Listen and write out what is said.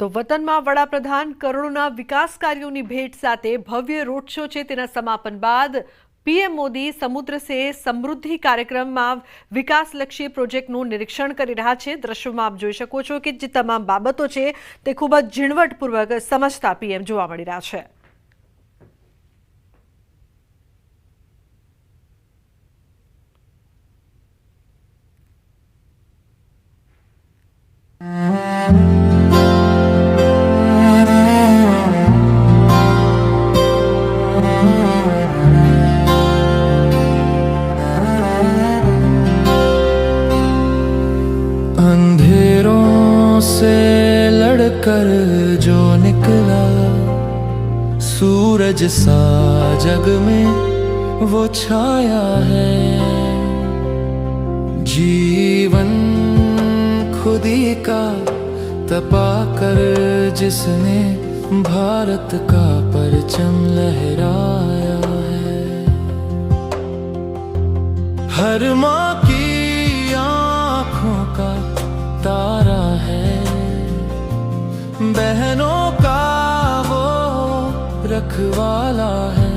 તો વતનમાં વડાપ્રધાન કરોડોના વિકાસ કાર્યોની ભેટ સાથે ભવ્ય રોડ શો છે તેના સમાપન બાદ પીએમ મોદી સમુદ્ર સે સમૃદ્ધિ કાર્યક્રમમાં વિકાસલક્ષી પ્રોજેક્ટનું નિરીક્ષણ કરી રહ્યા છે દ્રશ્યોમાં આપ જોઈ શકો છો કે જે તમામ બાબતો છે તે ખૂબ જ ઝીણવટપૂર્વક સમજતા પીએમ જોવા મળી રહ્યા છે Mm-hmm. लड़कर जो निकला सूरज सा जग में वो छाया है जीवन खुदी का तपा कर जिसने भारत का परचम लहराया है हर माँ बहनों का वो रखवाला है